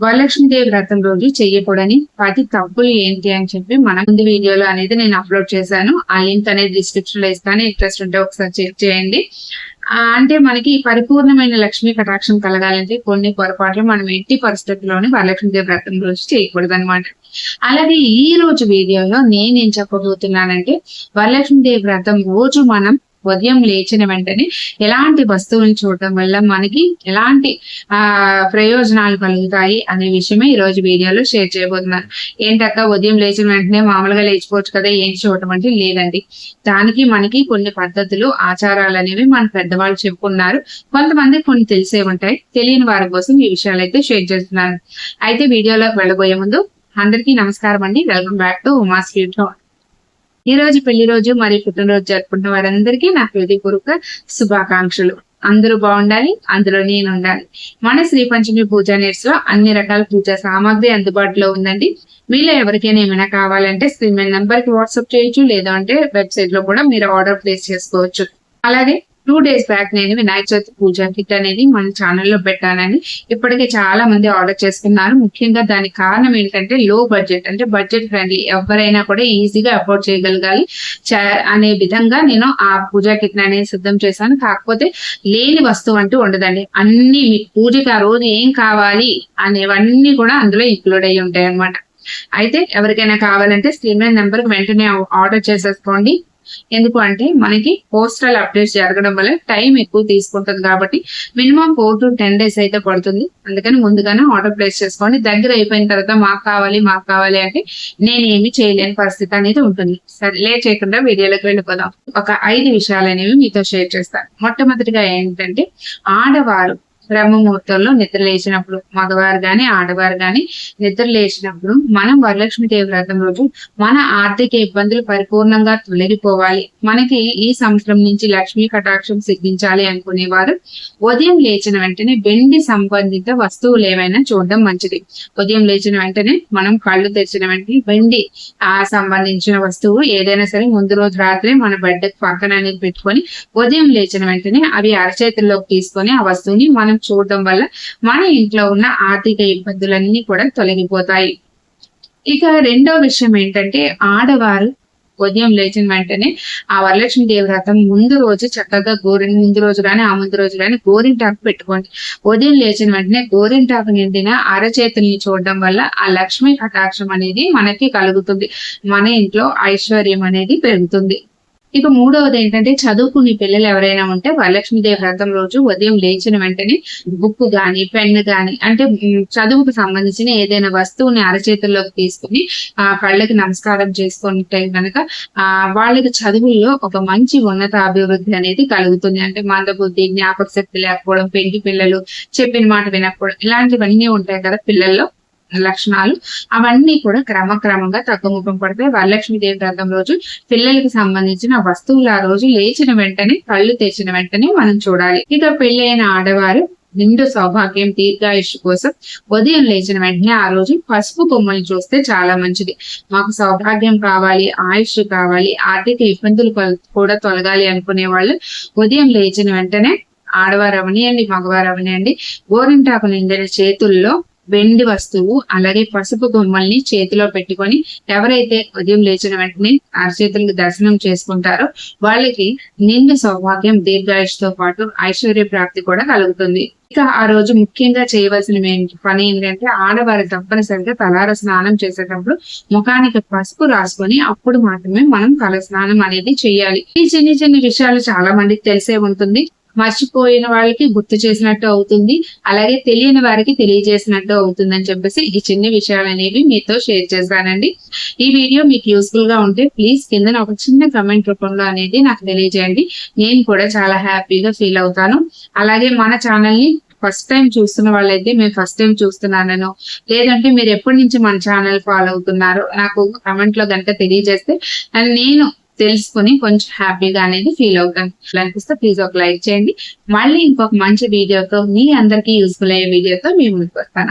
వరలక్ష్మీదేవి వ్రతం రోజు చెయ్యకూడని వాటి తప్పులు ఏంటి అని చెప్పి మన ముందు వీడియోలో అనేది నేను అప్లోడ్ చేశాను. ఆ లింక్ అనేది డిస్క్రిప్షన్లో ఇస్తాను. ఇంట్రెస్ట్ ఉంటే ఒకసారి చెక్ చేయండి. అంటే మనకి పరిపూర్ణమైన లక్ష్మీ కటాక్షం కలగాలంటే కొన్ని పొరపాట్లు మనం ఎట్టి పరిస్థితుల్లోనే వరలక్ష్మీదేవి వ్రతం రోజు చేయకూడదు అనమాట అలాగే ఈ రోజు వీడియోలో నేనేం చెప్పబోతున్నానంటే వరలక్ష్మీదేవి వ్రతం రోజు మనం ఉదయం లేచిన వెంటనే ఎలాంటి వస్తువులను చూడటం వల్ల మనకి ఎలాంటి ఆ ప్రయోజనాలు కలుగుతాయి అనే విషయమే ఈ రోజు వీడియోలో షేర్ చేయబోతున్నాను. ఏంటక్క ఉదయం లేచిన వెంటనే మామూలుగా లేచిపోవచ్చు కదా ఏం చూడటం అంటే లేదండి. దానికి మనకి కొన్ని పద్ధతులు ఆచారాలు అనేవి మన పెద్దవాళ్ళు చెప్పుకున్నారు. కొంతమంది కొన్ని తెలిసే ఉంటాయి. తెలియని వారి కోసం ఈ విషయాలు అయితే షేర్ చేస్తున్నాను. అయితే వీడియోలోకి వెళ్ళబోయే ముందు అందరికీ నమస్కారం అండి. Welcome back to Uma sweet home. ఈ రోజు పెళ్ళి రోజు మరియు పుట్టినరోజు జరుపుకుంటున్న వారందరికీ నా హృదయపూర్వక శుభాకాంక్షలు. అందరూ బాగుండాలి అందులో నేను ఉండాలి. మన శ్రీ పంచమి పూజా నేర్స్లో అన్ని రకాల పూజా సామాగ్రి అందుబాటులో ఉందండి. మీలో ఎవరికైనా ఏమైనా కావాలంటే స్క్రీన్ మీద నంబర్కి వాట్సాప్ చేయొచ్చు లేదంటే అంటే వెబ్సైట్లో కూడా మీరు ఆర్డర్ ప్లేస్ చేసుకోవచ్చు. అలాగే టూ డేస్ బ్యాక్ నేను వినాయక చవితి పూజా కిట్ అనేది మన ఛానల్లో పెట్టానని ఇప్పటికే చాలా మంది ఆర్డర్ చేసుకున్నారు ముఖ్యంగా దానికి కారణం ఏంటంటే లో బడ్జెట్ అంటే బడ్జెట్ ఫ్రెండ్లీ ఎవరైనా కూడా ఈజీగా అఫోర్డ్ చేయగలగాలి. చ- అనే విధంగా నేను ఆ పూజా కిట్ అనేది సిద్ధం చేశాను. కాకపోతే లేని వస్తువు అంటూ ఉండదండి. అన్ని మీ పూజకి ఆ రోజు ఏం కావాలి అనేవన్నీ కూడా అందులో ఇంక్లూడ్ అయ్యి ఉంటాయి అన్నమాట అయితే ఎవరికైనా కావాలంటే స్క్రీన్ మీద నెంబర్ వెంటనే ఆర్డర్ చేసేసుకోండి. ఎందుకు అంటే మనకి పోస్టల్ అప్డేట్స్ జరగడం వల్ల టైం ఎక్కువ తీసుకుంటుంది కాబట్టి minimum four to ten days అయితే పడుతుంది. అందుకని ముందుగానే ఆర్డర్ ప్లేస్ చేసుకోండి. దగ్గర అయిపోయిన తర్వాత మాకు కావాలి మాకు కావాలి అంటే నేను ఏమి చేయలేని పరిస్థితి అనేది ఉంటుంది. సరే లేట్ చేయకుండా వీడియోలోకి వెళ్ళిపోదాం. ఒక ఐదు విషయాలు అనేవి మీతో షేర్ చేస్తాను. మొట్టమొదటిగా ఏంటంటే ఆడవారు బ్రహ్మముహూర్తంలో నిద్ర లేచినప్పుడు మగవారు గాని ఆడవారు గాని నిద్ర లేచినప్పుడు మనం వరలక్ష్మి దేవి వ్రతం రోజు మన ఆర్థిక ఇబ్బందులు పరిపూర్ణంగా తొలగిపోవాలి. మనకి ఈ సంవత్సరం నుంచి లక్ష్మీ కటాక్షం సిద్ధించాలి అనుకునేవారు. ఉదయం లేచిన వెంటనే వెండి సంబంధిత వస్తువులు ఏమైనా చూడడం మంచిది. ఉదయం లేచిన వెంటనే మనం కళ్ళు తెరిచిన వెంటనే వెండి ఆ సంబంధించిన వస్తువు ఏదైనా సరే ముందు రోజు రాత్రి మన బెడ్ పక్కన అనేది పెట్టుకొని ఉదయం లేచిన వెంటనే అవి అరచేతుల్లోకి తీసుకొని ఆ వస్తువుని మనం చూడడం వల్ల మన ఇంట్లో ఉన్న ఆర్థిక ఇబ్బందులన్నీ కూడా తొలగిపోతాయి. ఇక రెండో విషయం ఏంటంటే ఆడవారు ఉదయం లేచిన వెంటనే ఆ వరలక్ష్మి దేవి వ్రతం ముందు రోజు చక్కగా గోరి ముందు రోజు కానీ ఆ ముందు రోజు కానీ గోరింటాకు పెట్టుకోండి. ఉదయం లేచిన వెంటనే గోరింటాకు నిండిన అరచేతుల్ని చూడడం వల్ల ఆ లక్ష్మీ కటాక్షం అనేది మనకి కలుగుతుంది. మన ఇంట్లో ఐశ్వర్యం అనేది పెరుగుతుంది. ఇక మూడవది ఏంటంటే చదువుకునే పిల్లలు ఎవరైనా ఉంటే వరలక్ష్మీదేవి వ్రతం రోజు ఉదయం లేచిన వెంటనే బుక్ గాని పెన్ గాని అంటే చదువుకు సంబంధించిన ఏదైనా వస్తువుని అరచేతుల్లోకి తీసుకుని ఆ కళ్ళకి నమస్కారం చేసుకుంటే కనుక ఆ వాళ్ళకి చదువుల్లో ఒక మంచి ఉన్నత అభివృద్ధి అనేది కలుగుతుంది. అంటే మందబుద్ధి జ్ఞాపక శక్తి లేకపోవడం పెళ్ళి పిల్లలు చెప్పిన మాట వినకపోవడం ఇలాంటివన్నీ ఉంటాయి కదా పిల్లల్లో. లక్షణాలు. అవన్నీ కూడా క్రమక్రమంగా తగ్గుముఖం పడతాయి వరలక్ష్మీదేవి వ్రతం రోజు పిల్లలకి సంబంధించిన వస్తువులు ఆ రోజు లేచిన వెంటనే కళ్ళు తెచ్చిన వెంటనే మనం చూడాలి. ఇక పెళ్ళైన ఆడవారు నిండు సౌభాగ్యం దీర్ఘాయుష్ కోసం ఉదయం లేచిన వెంటనే ఆ రోజు పసుపు బొమ్మని చూస్తే చాలా మంచిది. మాకు సౌభాగ్యం కావాలి ఆయుష్ కావాలి ఆర్థిక ఇబ్బందులు కూడా తొలగాలి అనుకునే వాళ్ళు ఉదయం లేచిన వెంటనే ఆడవారు అవనియండి మగవారు అవనియండి గోరింటాకు నిండిన చేతుల్లో వెండి వస్తువు అలాగే పసుపు బొమ్మల్ని చేతిలో పెట్టుకొని ఎవరైతే ఉదయం లేచిన వెంటనే అరచేతులకు దర్శనం చేసుకుంటారో వాళ్ళకి నిండు సౌభాగ్యం దీర్ఘాయుష్తో పాటు ఐశ్వర్య ప్రాప్తి కూడా కలుగుతుంది. ఇక ఆ రోజు ముఖ్యంగా చేయవలసిన పని ఏంటంటే ఆడవారు తప్పనిసరిగా తలార స్నానం చేసేటప్పుడు ముఖానికి పసుపు రాసుకొని అప్పుడు మాత్రమే మనం తల స్నానం అనేది చేయాలి. ఈ చిన్ని చిన్ని విషయాలు చాలా మందికి తెలిసే ఉంటుంది. మర్చిపోయిన వాళ్ళకి గుర్తు చేసినట్టు అవుతుంది. అలాగే తెలియని వారికి తెలియజేసినట్టు అవుతుంది అని చెప్పేసి ఈ చిన్న విషయాలు అనేవి మీతో షేర్ చేశానండి ఈ వీడియో మీకు యూస్ఫుల్గా ఉంటే ప్లీజ్ కింద ఒక చిన్న కమెంట్ రూపంలో అనేది నాకు తెలియజేయండి. నేను కూడా చాలా హ్యాపీగా ఫీల్ అవుతాను. అలాగే మన ఛానల్ని ఫస్ట్ టైం చూస్తున్న వాళ్ళైతే మేము ఫస్ట్ టైం చూస్తున్నానను. లేదంటే మీరు ఎప్పటి నుంచి మన ఛానల్ ఫాలో అవుతున్నారో నాకు కమెంట్లో కనుక తెలియజేస్తే అండ్ నేను తెలుసుకుని కొంచెం హ్యాపీగా అనేది ఫీల్ అవుతాను. అనిపిస్తే ప్లీజ్ ఒక లైక్ చేయండి. మళ్ళీ ఇంకొక మంచి వీడియోతో మీ అందరికీ యూస్ఫుల్ అయ్యే వీడియోతో మేము ముందుకు వస్తాను.